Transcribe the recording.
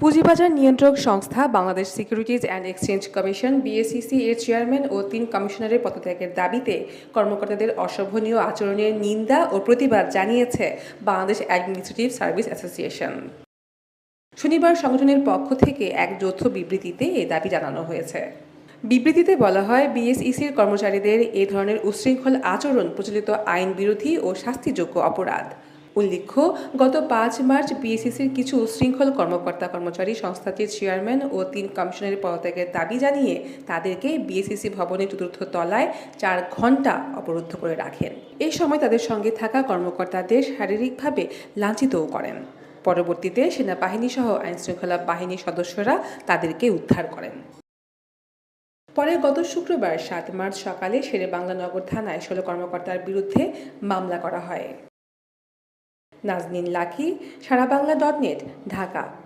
পুঁজিবাজার নিয়ন্ত্রক সংস্থা, Bangladesh securities and exchange commission BSEC এর চেয়ারম্যান ও তিন কমিশনারের পদত্যাগের দাবিতে কর্মকর্তাদের অশোভনীয় আচরণের নিন্দা ও প্রতিবাদ জানিয়েছে বাংলাদেশ অ্যাডমিনিস্ট্রেটিভ সার্ভিস অ্যাসোসিয়েশন শনিবার সংগঠনের পক্ষ থেকে এক যৌথ বিবৃতিতে এই দাবি জানানো হয়েছে। বিবৃতিতে বলা হয় বিএসইসির কর্মচারীদের এ ধরনের উচ্ছৃঙ্খল আচরণ প্রচলিত আইন বিরোধী ও শাস্তিযোগ্য অপরাধ। উল্লেখ্য, গত পাঁচ মার্চ বিএসইসির কিছু উচ্ছৃঙ্খল কর্মকর্তা কর্মচারী সংস্থাটির চেয়ারম্যান ও তিন কমিশনারের পদত্যাগের দাবি জানিয়ে তাদেরকে বিএসইসি ভবনের চতুর্থ তলায় চার ঘণ্টা অবরুদ্ধ করে রাখেন। এই সময় তাদের সঙ্গে থাকা কর্মকর্তাদের শারীরিকভাবে লাঞ্ছিতও করেন। পরবর্তীতে সেনাবাহিনী সহ আইনশৃঙ্খলা বাহিনীর সদস্যরা তাদেরকে উদ্ধার করেন। পরে গত শুক্রবার সাত মার্চ সকালে শেরে বাংলা নগর থানায় ষোলো কর্মকর্তার বিরুদ্ধে মামলা করা হয়। Nazneen Lucky Sara Bangla dot net Dhaka.